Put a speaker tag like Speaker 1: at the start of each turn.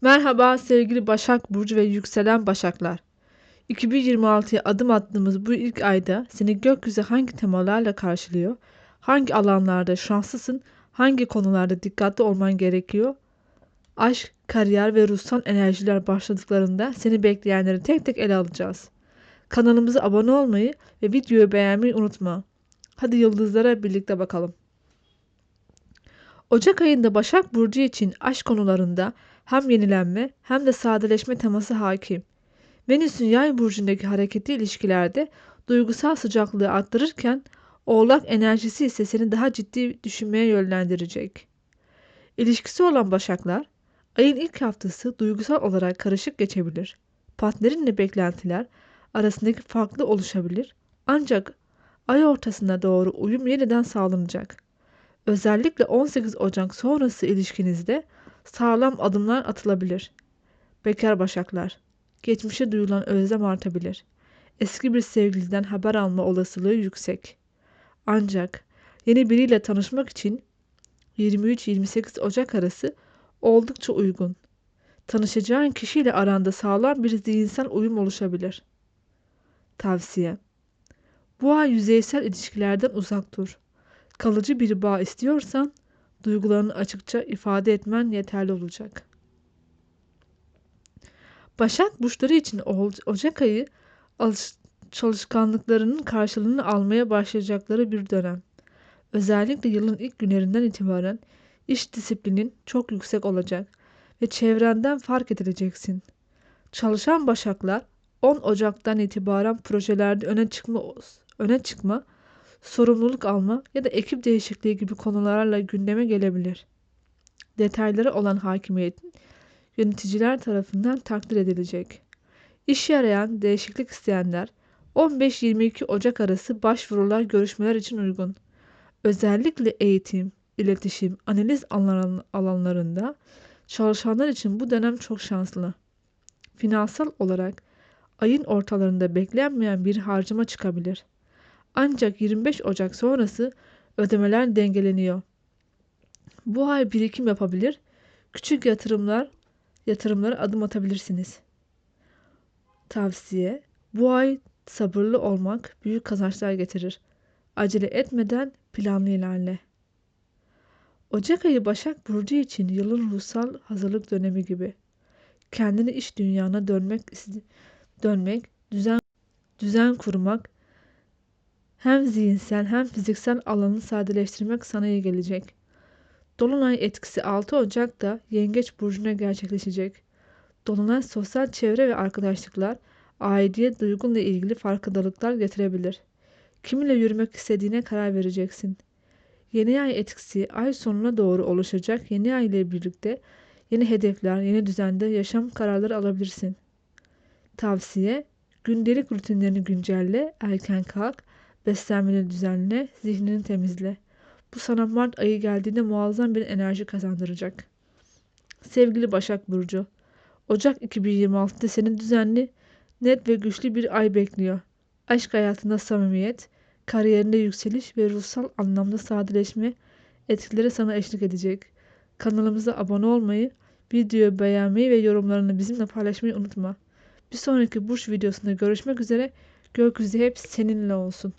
Speaker 1: Merhaba sevgili Başak Burcu ve yükselen Başaklar. 2026'ya adım attığımız bu ilk ayda seni gökyüzü hangi temalarla karşılıyor? Hangi alanlarda şanslısın? Hangi konularda dikkatli olman gerekiyor? Aşk, kariyer ve ruhsal enerjiler başladıklarında seni bekleyenleri tek tek ele alacağız. Kanalımıza abone olmayı ve videoyu beğenmeyi unutma. Hadi yıldızlara birlikte bakalım. Ocak ayında Başak Burcu için aşk konularında hem yenilenme hem de sadeleşme teması hakim. Venüs'ün yay burcundaki hareketli ilişkilerde duygusal sıcaklığı arttırırken Oğlak enerjisi ise seni daha ciddi düşünmeye yönlendirecek. İlişkisi olan Başaklar, ayın ilk haftası duygusal olarak karışık geçebilir. Partnerinle beklentiler arasındaki farklı oluşabilir. Ancak ay ortasına doğru uyum yeniden sağlanacak. Özellikle 18 Ocak sonrası ilişkinizde sağlam adımlar atılabilir. Bekar başaklar. Geçmişe duyulan özlem artabilir. Eski bir sevgiliden haber alma olasılığı yüksek. Ancak yeni biriyle tanışmak için 23-28 Ocak arası oldukça uygun. Tanışacağın kişiyle aranda sağlam bir zihinsel uyum oluşabilir. Tavsiye Bu ay yüzeysel ilişkilerden uzak dur. Kalıcı bir bağ istiyorsan duygularını açıkça ifade etmen yeterli olacak. Başak burçları için Ocak ayı çalışkanlıklarının karşılığını almaya başlayacakları bir dönem. Özellikle yılın ilk günlerinden itibaren iş disiplinin çok yüksek olacak ve çevrenden fark edileceksin. Çalışan başaklar 10 Ocak'tan itibaren projelerde öne çıkma öne çıkma sorumluluk alma ya da ekip değişikliği gibi konularla gündeme gelebilir. Detayları olan hakimiyetin yöneticiler tarafından takdir edilecek. İş arayan, değişiklik isteyenler 15-22 Ocak arası başvurular görüşmeler için uygun. Özellikle eğitim, iletişim, analiz alanlarında çalışanlar için bu dönem çok şanslı. Finansal olarak ayın ortalarında beklenmeyen bir harcama çıkabilir. Ancak 25 Ocak sonrası ödemeler dengeleniyor. Bu ay birikim yapabilir, küçük yatırımlar yatırımlara adım atabilirsiniz. Tavsiye: Bu ay sabırlı olmak büyük kazançlar getirir. Acele etmeden planlı ilerle. Ocak ayı Başak Burcu için yılın ruhsal hazırlık dönemi gibi. Kendini iş dünyana dönmek, dönmek, düzen düzen kurmak hem zihinsel hem fiziksel alanı sadeleştirmek sana iyi gelecek. Dolunay etkisi 6 Ocak'ta Yengeç Burcu'na gerçekleşecek. Dolunay sosyal çevre ve arkadaşlıklar, aidiyet duygunla ilgili farkındalıklar getirebilir. Kiminle yürümek istediğine karar vereceksin. Yeni ay etkisi ay sonuna doğru oluşacak yeni ay ile birlikte yeni hedefler, yeni düzende yaşam kararları alabilirsin. Tavsiye, gündelik rutinlerini güncelle, erken kalk, Beslenmeni düzenle, zihnini temizle. Bu sana Mart ayı geldiğinde muazzam bir enerji kazandıracak. Sevgili Başak Burcu, Ocak 2026'da seni düzenli, net ve güçlü bir ay bekliyor. Aşk hayatında samimiyet, kariyerinde yükseliş ve ruhsal anlamda sadeleşme etkileri sana eşlik edecek. Kanalımıza abone olmayı, videoyu beğenmeyi ve yorumlarını bizimle paylaşmayı unutma. Bir sonraki burç videosunda görüşmek üzere. Gökyüzü hep seninle olsun.